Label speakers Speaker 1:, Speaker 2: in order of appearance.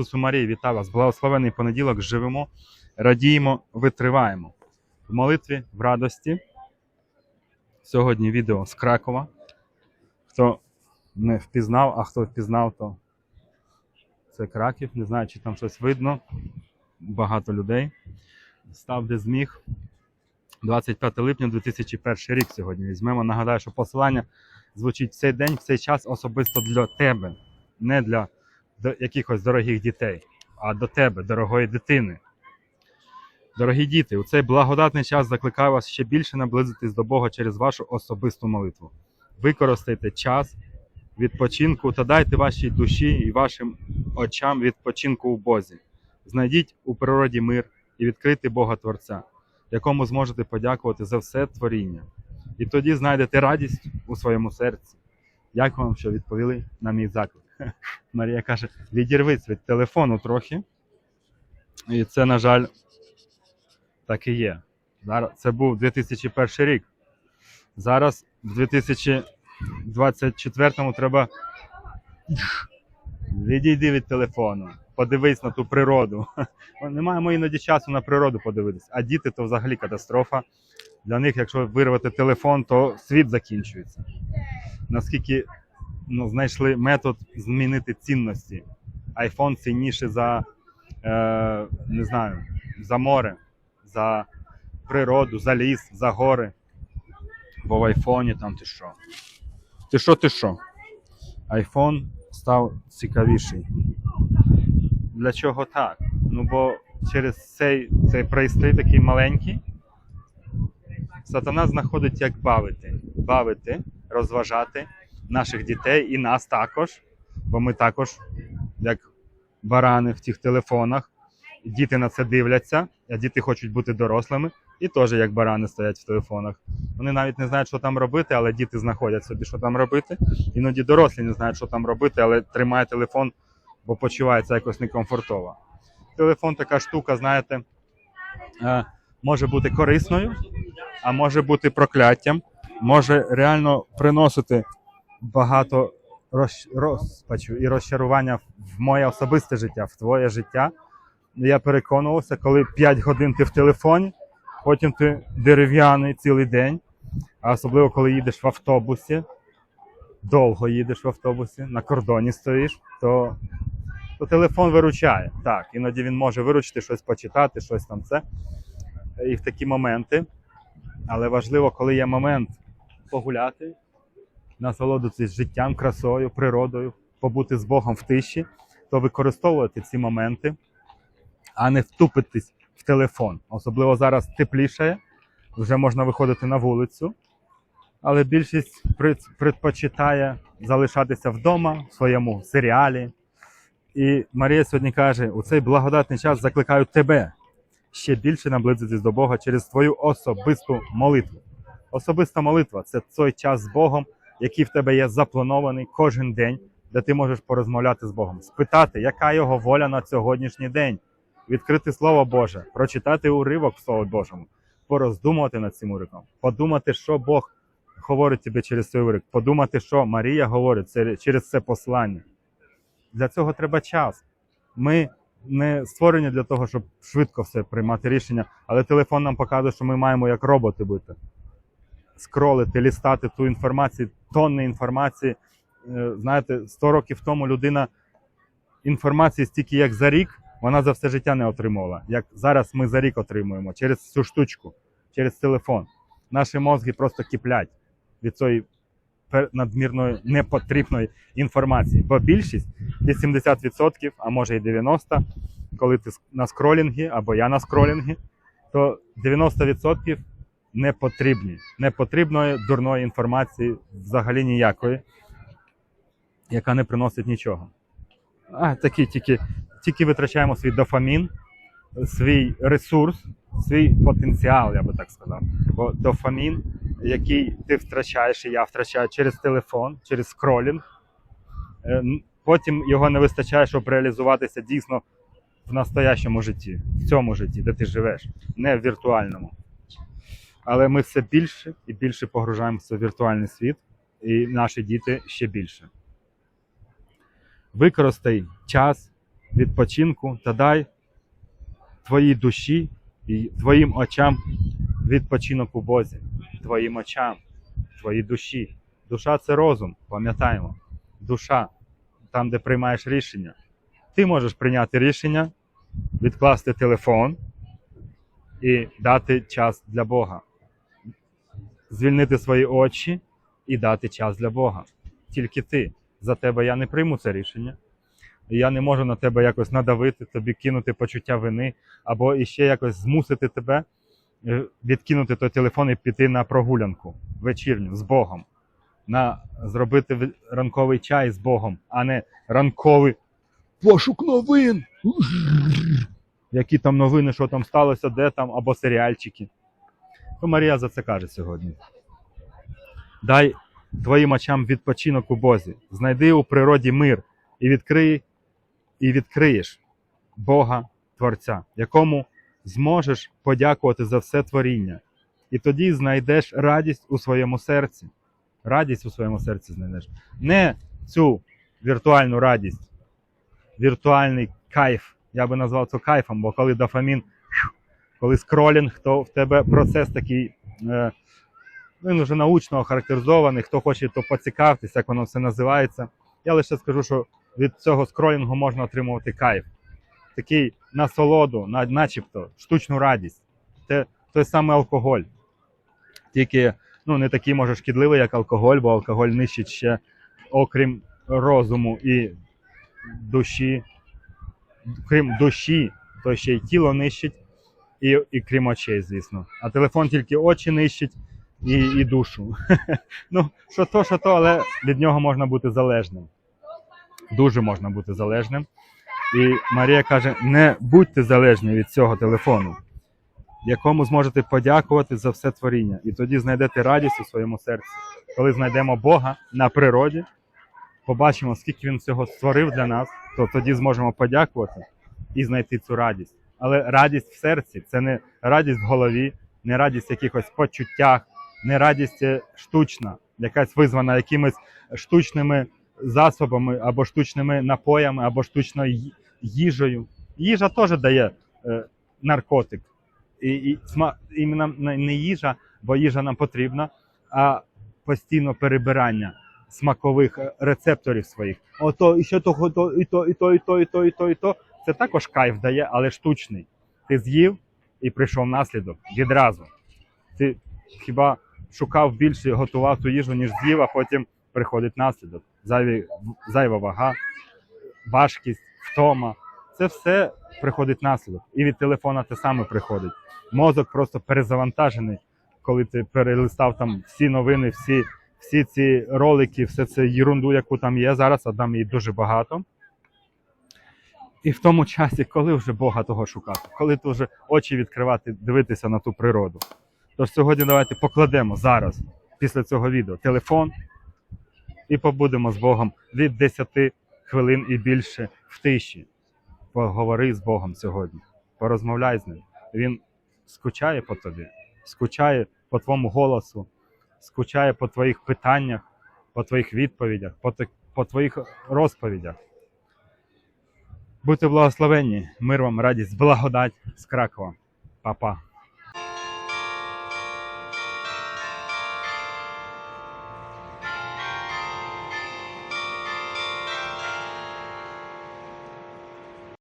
Speaker 1: Ісусу Марії, вітаю вас! Благословений понеділок, живемо, радіємо, витриваємо. В молитві, в радості. Сьогодні відео з Кракова. Хто не впізнав, а хто впізнав, то це Краків. Не знаю, чи там щось видно. Багато людей. Став де зміг. 25 липня 2001 рік сьогодні візьмемо. Нагадаю, що посилання звучить в цей день, в цей час особисто для тебе, не для до якихось дорогих дітей, а до тебе, дорогої дитини. Дорогі діти, у цей благодатний час закликаю вас ще більше наблизитись до Бога через вашу особисту молитву. Використайте час відпочинку та дайте вашій душі і вашим очам відпочинку у Бозі. Знайдіть у природі мир і відкрити Бога Творця, якому зможете подякувати за все творіння. І тоді знайдете радість у своєму серці. Дякую вам, що відповіли на мій заклик. Марія каже: відірвись від телефону трохи. І це, на жаль, так і є. Зараз це був 2001 рік. Зараз, в 2024 треба відійди від телефону, подивись на ту природу. Не маємо іноді часу на природу подивитись. А діти то взагалі катастрофа. Для них, якщо вирвати телефон, то світ закінчується. Наскільки ну, знайшли метод змінити цінності. Айфон цінніше за е, не знаю, за море, за природу, за ліс, за гори. Бо в айфоні там ти що? Ти що, ти що? Айфон став цікавіший. Для чого так? Ну бо через цей, цей пристрій такий маленький. Сатана знаходить, як бавити, бавити, розважати наших дітей і нас також, бо ми також, як барани в тих телефонах, діти на це дивляться, а діти хочуть бути дорослими, і теж як барани стоять в телефонах. Вони навіть не знають, що там робити, але діти знаходять собі, що там робити. Іноді дорослі не знають, що там робити, але тримає телефон, бо почувається якось некомфортово. Телефон така штука, знаєте, е, може бути корисною, а може бути прокляттям, може реально приносити багато роз- розпачу і розчарування в моє особисте життя, в твоє життя. Я переконувався, коли 5 годин ти в телефоні, потім ти дерев'яний цілий день, а особливо коли їдеш в автобусі, довго їдеш в автобусі, на кордоні стоїш, то, то телефон виручає. Так, іноді він може виручити щось почитати, щось там це. І в такі моменти. Але важливо, коли є момент погуляти, насолодитись життям, красою, природою, побути з Богом в тиші, то використовувати ці моменти, а не втупитись в телефон. Особливо зараз тепліше, вже можна виходити на вулицю, але більшість предпочитає залишатися вдома в своєму серіалі. І Марія сьогодні каже: у цей благодатний час закликаю тебе ще більше наблизитись до Бога через твою особисту молитву. Особиста молитва це той час з Богом, який в тебе є запланований кожен день, де ти можеш порозмовляти з Богом, спитати, яка його воля на сьогоднішній день, відкрити Слово Боже, прочитати уривок в Слові Божому, пороздумувати над цим уривком, подумати, що Бог говорить тобі через цей уривок, подумати, що Марія говорить через це послання. Для цього треба час. Ми не створені для того, щоб швидко все приймати рішення, але телефон нам показує, що ми маємо як роботи бути. Скролити, лістати ту інформацію, тонни інформації. Е, Знаєте, 100 років тому людина інформації стільки, як за рік, вона за все життя не отримувала. Як зараз ми за рік отримуємо через цю штучку, через телефон. Наші мозги просто киплять від цієї надмірної непотрібної інформації. Бо більшість, десь 70%, а може і 90%, коли ти на скролінгі або я на скролінгі, то 90% не потрібні. Непотрібної дурної інформації взагалі ніякої, яка не приносить нічого. А такі тільки, тільки витрачаємо свій дофамін, свій ресурс, свій потенціал, я би так сказав. Бо дофамін, який ти втрачаєш, і я втрачаю через телефон, через скролінг, е, потім його не вистачає, щоб реалізуватися дійсно в настоящому житті, в цьому житті, де ти живеш, не в віртуальному. Але ми все більше і більше погружаємося в віртуальний світ, і наші діти ще більше. Використай час відпочинку та дай твоїй душі і твоїм очам відпочинок у Бозі, твоїм очам, твоїй душі. Душа це розум, пам'ятаємо. Душа там, де приймаєш рішення. Ти можеш прийняти рішення, відкласти телефон і дати час для Бога. Звільнити свої очі і дати час для Бога. Тільки ти. За тебе я не прийму це рішення. Я не можу на тебе якось надавити, тобі кинути почуття вини, або іще якось змусити тебе е, відкинути той телефон і піти на прогулянку вечірню з Богом. На зробити ранковий чай з Богом, а не ранковий пошук новин. Які там новини, що там сталося, де там, або серіальчики. То Марія за це каже сьогодні. Дай твоїм очам відпочинок у Бозі. Знайди у природі мир і відкрий, і відкриєш Бога Творця, якому зможеш подякувати за все творіння. І тоді знайдеш радість у своєму серці. Радість у своєму серці знайдеш. Не цю віртуальну радість, віртуальний кайф. Я би назвав це кайфом, бо коли дофамін, коли скролінг, то в тебе процес такий. Е, він вже научно охарактеризований. Хто хоче, то поцікавтесь, як воно все називається. Я лише скажу, що від цього скролінгу можна отримувати кайф. Такий насолоду, начебто, штучну радість. Це той самий алкоголь. Тільки ну, не такий може шкідливий, як алкоголь, бо алкоголь нищить ще, окрім розуму і душі, крім душі, то ще й тіло нищить, і, і крім очей, звісно. А телефон тільки очі нищить і, і душу. ну, що то, що то, але від нього можна бути залежним. Дуже можна бути залежним. І Марія каже: не будьте залежні від цього телефону, якому зможете подякувати за все творіння. І тоді знайдете радість у своєму серці. Коли знайдемо Бога на природі, побачимо, скільки Він всього створив для нас, то тоді зможемо подякувати і знайти цю радість. Але радість в серці це не радість в голові, не радість в якихось почуттях, не радість е, штучна, якась визвана якимись штучними засобами або штучними напоями, або штучною їжею. Їжа теж дає е, наркотик. І, і сма, іменно не їжа, бо їжа нам потрібна, а постійно перебирання смакових е, рецепторів своїх. Ото і ще того, то, і то, і то, і то, і то, і то, і то. Це також кайф дає, але штучний. Ти з'їв і прийшов наслідок відразу. Ти хіба шукав більше, готував ту їжу, ніж з'їв, а потім приходить наслідок. Зайві, зайва вага, важкість, втома. Це все приходить наслідок. І від телефона те саме приходить. Мозок просто перезавантажений, коли ти перелистав там всі новини, всі, всі ці ролики, все це ерунду, яку там є зараз, а там її дуже багато. І в тому часі, коли вже Бога того шукати, коли ти вже очі відкривати, дивитися на ту природу. Тож сьогодні давайте покладемо зараз, після цього відео, телефон і побудемо з Богом від 10 хвилин і більше в тиші. Поговори з Богом сьогодні, порозмовляй з ним. Він скучає по тобі, скучає по твоєму голосу, скучає по твоїх питаннях, по твоїх відповідях, по, твоїх розповідях. Будьте благословенні, мир вам, радість, благодать з Кракова. Па-па.